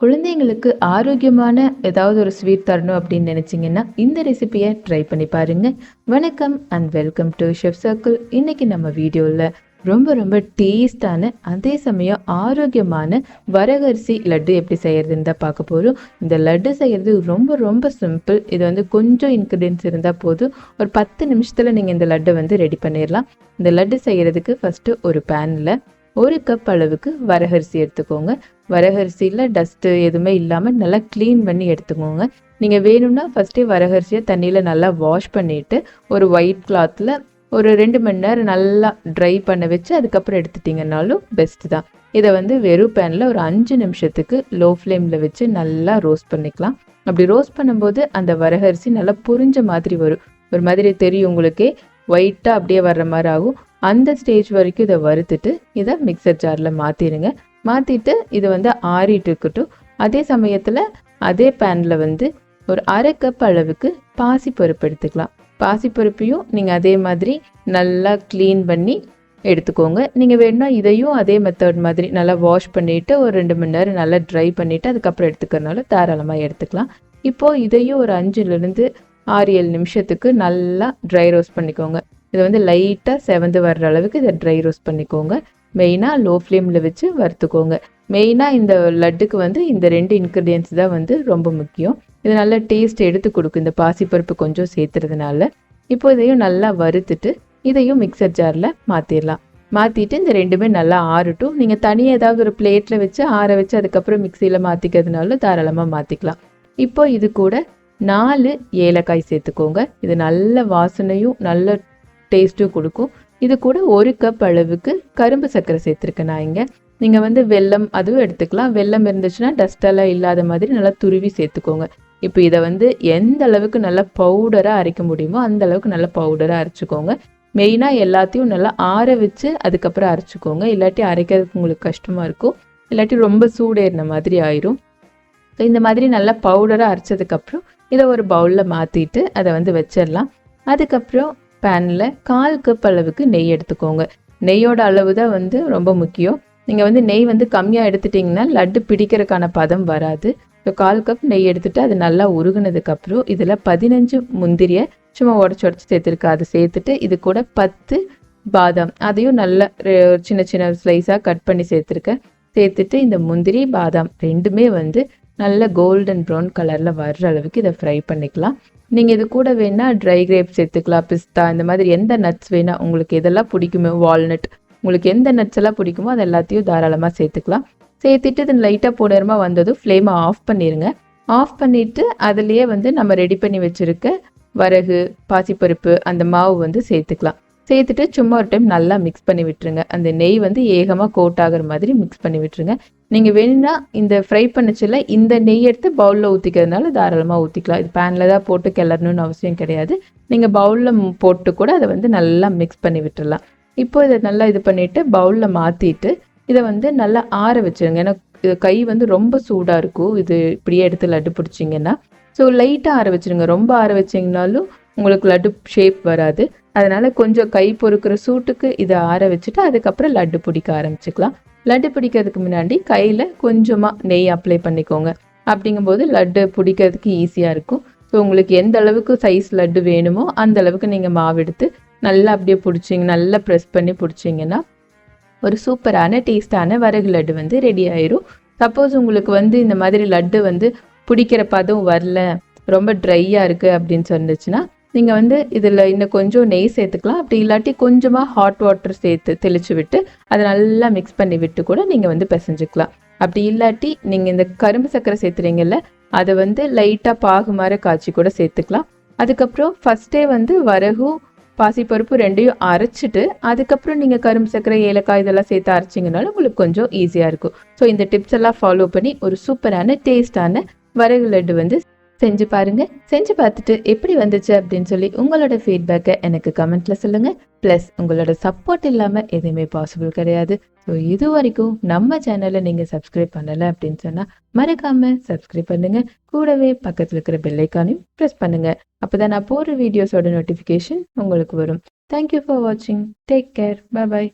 குழந்தைங்களுக்கு ஆரோக்கியமான ஏதாவது ஒரு ஸ்வீட் தரணும் அப்படின்னு நினச்சிங்கன்னா இந்த ரெசிபியை ட்ரை பண்ணி பாருங்க. வணக்கம் and welcome to chef circle இன்னைக்கு நம்ம வீடியோவில் ரொம்ப ரொம்ப டேஸ்டான அதே சமயம் ஆரோக்கியமான வரகரிசி லட்டு எப்படி செய்யறதுன்னு தான் பார்க்க போகிறோம் இந்த லட்டு செய்கிறது ரொம்ப ரொம்ப சிம்பிள் இது வந்து கொஞ்சம் இன்க்ரீடியன்ஸ் இருந்தால் போதும். ஒரு பத்து நிமிஷத்தில் நீங்கள் இந்த லட்டை வந்து ரெடி பண்ணிடலாம். இந்த லட்டு செய்கிறதுக்கு ஃபஸ்ட்டு ஒரு பேனில் ஒரு கப் அளவுக்கு வரகரிசி எடுத்துக்கோங்க. வரகரிசியில் டஸ்ட்டு எதுவுமே இல்லாமல் நல்லா க்ளீன் பண்ணி எடுத்துக்கோங்க. நீங்கள் வேணும்னா ஃபஸ்ட்டே வரகரிசியை தண்ணியில் நல்லா வாஷ் பண்ணிவிட்டு ஒரு ஒயிட் கிளாத்தில் ஒரு ரெண்டு மணி நேரம் நல்லா ட்ரை பண்ண வச்சு அதுக்கப்புறம் எடுத்துட்டிங்கனாலும் பெஸ்ட்டு தான். இதை வந்து வெறும் பேனில் ஒரு அஞ்சு நிமிஷத்துக்கு லோ ஃப்ளேமில் வச்சு நல்லா ரோஸ்ட் பண்ணிக்கலாம். அப்படி ரோஸ்ட் பண்ணும்போது அந்த வரகரிசி நல்லா புரிஞ்ச மாதிரி வரும். ஒரு மாதிரி தெரியும் உங்களுக்கே. ஒயிட்டாக அப்படியே வர்ற மாதிரி ஆகும். அந்த ஸ்டேஜ் வரைக்கும் இதை வறுத்துட்டு இதை மிக்சர் ஜாரில் மாற்றிடுங்க மாற்றிட்டு இது வந்து ஆறிட்டு இருக்கட்டும். அதே சமயத்தில் அதே பேனில் வந்து ஒரு அரை கப் அளவுக்கு பாசிப்பருப்பு எடுத்துக்கலாம். பாசிப்பருப்பையும் நீங்கள் அதே மாதிரி நல்லா க்ளீன் பண்ணி எடுத்துக்கோங்க. நீங்கள் வேணும்னா இதையும் அதே மெத்தட் மாதிரி நல்லா வாஷ் பண்ணிவிட்டு ஒரு ரெண்டு மணி நேரம் நல்லா ட்ரை பண்ணிவிட்டு அதுக்கப்புறம் எடுத்துக்கிறனால தாராளமாக எடுத்துக்கலாம். இப்போது இதையும் ஒரு அஞ்சுலேருந்து ஆறு ஏழு நிமிஷத்துக்கு நல்லா ட்ரை ரோஸ்ட் பண்ணிக்கோங்க. இதை வந்து லைட்டாக செவந்து வர்ற அளவுக்கு இதை ட்ரை ரோஸ்ட் பண்ணிக்கோங்க. மெயினாக லோ ஃப்ளேமில் வச்சு வறுத்துக்கோங்க. மெயினாக இந்த லட்டுக்கு வந்து இந்த ரெண்டு இன்க்ரீடியன்ஸ் தான் வந்து ரொம்ப முக்கியம். இது நல்ல டேஸ்ட் எடுத்து கொடுக்கும். இந்த பாசிப்பருப்பு கொஞ்சம் சேர்த்துறதுனால. இப்போ இதையும் நல்லா வறுத்துட்டு இதையும் மிக்சர் ஜாரில் மாற்றிடலாம் மாற்றிட்டு இந்த ரெண்டுமே நல்லா ஆறட்டும். நீங்கள் தனியாக ஏதாவது ஒரு பிளேட்டில் வச்சு ஆற வச்சு அதுக்கப்புறம் மிக்சியில் மாற்றிக்கிறதுனால தாராளமாக மாற்றிக்கலாம் இப்போ இது கூட நாலு ஏலக்காய் சேர்த்துக்கோங்க. இது நல்ல வாசனையும் நல்ல டேஸ்ட்டும் கொடுக்கும். இது கூட ஒரு கப் அளவுக்கு கரும்பு சர்க்கரை சேர்த்துருக்கேன் நான் இங்கே. நீங்கள் வந்து வெல்லம் அதுவும் எடுத்துக்கலாம். வெல்லம் இருந்துச்சுன்னா டஸ்டெல்லாம் இல்லாத மாதிரி நல்லா துருவி சேர்த்துக்கோங்க. இப்போ இதை வந்து எந்த அளவுக்கு நல்லா பவுடராக அரைக்க முடியுமோ அந்த அளவுக்கு நல்லா பவுடராக அரைச்சிக்கோங்க. மெயினாக எல்லாத்தையும் நல்லா ஆற வச்சு அதுக்கப்புறம் அரைச்சிக்கோங்க. இல்லாட்டி அரைக்கிறதுக்கு உங்களுக்கு கஷ்டமாக இருக்கும். இல்லாட்டி ரொம்ப சூடேறின மாதிரி ஆயிரும். இந்த மாதிரி நல்லா பவுடராக அரைச்சதுக்கப்புறம் இதை ஒரு பவுலில் மாற்றிட்டு அதை வந்து வச்சிடலாம். அதுக்கப்புறம் பேனில் கால் கப் அளவுக்கு நெய் எடுத்துக்கோங்க. நெய்யோட அளவு தான் வந்து ரொம்ப முக்கியம். நீங்கள் வந்து நெய் வந்து கம்மியாக எடுத்துட்டிங்கன்னா லட்டு பிடிக்கிறதுக்கான பதம் வராது. ஸோ கால் கப் நெய் எடுத்துகிட்டு அது நல்லா உருகுனதுக்கப்புறம் இதில் பதினஞ்சு முந்திரியை சும்மா உடச்சி உடச்சி சேர்த்துருக்கு அதை சேர்த்துட்டு இது கூட பத்து பாதாம் அதையும் நல்லா சின்ன சின்ன ஸ்லைஸாக கட் பண்ணி சேர்த்துருக்கேன் சேர்த்துட்டு இந்த முந்திரி பாதாம் ரெண்டுமே வந்து நல்ல கோல்டன் ப்ரௌன் கலரில் வர்ற அளவுக்கு இதை ஃப்ரை பண்ணிக்கலாம். நீங்கள் இது கூட வேணால் ட்ரை கிரேப் சேர்த்துக்கலாம் பிஸ்தா இந்த மாதிரி எந்த நட்ஸ் வேணால் உங்களுக்கு எதெல்லாம் பிடிக்குமோ வால்நட் உங்களுக்கு எந்த நட்ஸ் எல்லாம் பிடிக்குமோ அது எல்லாத்தையும் தாராளமாக சேர்த்துக்கலாம். சேர்த்துட்டு இது லைட்டாக போடுறமா வந்ததும் ஃப்ளேமை ஆஃப் பண்ணிடுங்க ஆஃப் பண்ணிவிட்டு அதுலேயே வந்து நம்ம ரெடி பண்ணி வச்சுருக்க வரகு பாசிப்பருப்பு அந்த மாவு வந்து சேர்த்துக்கலாம். சேர்த்துட்டு சும்மா ஒரு டைம் நல்லா மிக்ஸ் பண்ணி விட்டுருங்க. அந்த நெய் வந்து ஏகமாக கோட் ஆகிற மாதிரி மிக்ஸ் பண்ணி விட்டுருங்க. நீங்கள் வேணும்னா இந்த ஃப்ரை பண்ணச்சில இந்த நெய் எடுத்து பவுலில் ஊற்றிக்கிறதுனால தாராளமாக ஊற்றிக்கலாம் இது பேனில் தான் போட்டு கிளறணும்னு அவசியம் கிடையாது. நீங்கள் பவுலில் போட்டு கூட அதை வந்து நல்லா மிக்ஸ் பண்ணி விட்டுடலாம் இப்போ இதை நல்லா இது பண்ணிவிட்டு பவுலில் மாற்றிட்டு இதை வந்து நல்லா ஆற வச்சுருங்க. ஏன்னா கை வந்து ரொம்ப சூடாக இருக்கும். இது இப்படியே எடுத்து லட்டு பிடிச்சிங்கன்னா. ஸோ லைட்டாக ஆற வச்சுருங்க. ரொம்ப ஆற வச்சிங்கனாலும் உங்களுக்கு லட்டு ஷேப் வராது. அதனால் கொஞ்சம் கை பொறுக்கிற சூட்டுக்கு இதை ஆற வச்சுட்டு அதுக்கப்புறம் லட்டு பிடிக்க ஆரம்பிச்சுக்கலாம். லட்டு பிடிக்கிறதுக்கு முன்னாடி கையில் கொஞ்சமாக நெய் அப்ளை பண்ணிக்கோங்க. அப்படிங்கும்போது லட்டு பிடிக்கிறதுக்கு ஈஸியாக இருக்கும். ஸோ உங்களுக்கு எந்த அளவுக்கு சைஸ் லட்டு வேணுமோ அந்த அளவுக்கு நீங்கள் மாவு எடுத்து நல்லா அப்படியே பிடிச்சிங்க நல்லா ப்ரெஸ் பண்ணி பிடிச்சிங்கன்னா ஒரு சூப்பரான டேஸ்டான வரகு லட்டு வந்து ரெடி ஆயிரும். சப்போஸ் உங்களுக்கு வந்து இந்த மாதிரி லட்டு வந்து பிடிக்கிற பதம் வரல ரொம்ப ட்ரையாக இருக்குது அப்படின்னு சொன்னிச்சுன்னா நீங்கள் வந்து இதில் இன்னும் கொஞ்சம் நெய் சேர்த்துக்கலாம். அப்படி இல்லாட்டி கொஞ்சமாக ஹாட் வாட்டர் சேர்த்து தெளித்து விட்டு அதை நல்லா மிக்ஸ் பண்ணி விட்டு கூட நீங்கள் வந்து பிசைஞ்சுக்கலாம். அப்படி இல்லாட்டி நீங்கள் இந்த கரும்பு சர்க்கரை சேர்த்துறீங்கல்ல அதை வந்து லைட்டாக பாகு மாதிரி காய்ச்சி கூட சேர்த்துக்கலாம். அதுக்கப்புறம் ஃபஸ்ட்டே வந்து வரகும் பாசிப்பருப்பு ரெண்டையும் அரைச்சிட்டு அதுக்கப்புறம் நீங்கள் கரும்பு சர்க்கரை ஏலக்காய் இதெல்லாம் சேர்த்து அரைச்சிங்கனாலும் உங்களுக்கு கொஞ்சம் ஈஸியாக இருக்கும். ஸோ இந்த டிப்ஸ் எல்லாம் ஃபாலோ பண்ணி ஒரு சூப்பரான டேஸ்டான வரகு லட்டு வந்து செஞ்சு பாருங்க. செஞ்சு பார்த்துட்டு எப்படி வந்துச்சு அப்படின்னு சொல்லி உங்களோட ஃபீட்பேக்கை எனக்கு கமெண்ட்ல சொல்லுங்க. ப்ளஸ் உங்களோட சப்போர்ட் இல்லாமல் எதுவுமே பாசிபிள் கிடையாது. ஸோ இது வரைக்கும் நம்ம சேனலை நீங்கள் சப்ஸ்கிரைப் பண்ணலை அப்படின்னு சொன்னால் மறக்காம சப்ஸ்கிரைப் பண்ணுங்க. கூடவே பக்கத்தில் இருக்கிற பெல்லைக்கானையும் ப்ரெஸ் பண்ணுங்க. அப்போதான் நான் போடுற வீடியோஸோட நோட்டிஃபிகேஷன் உங்களுக்கு வரும். தேங்க்யூ ஃபார் வாட்சிங் டேக் கேர் பாய்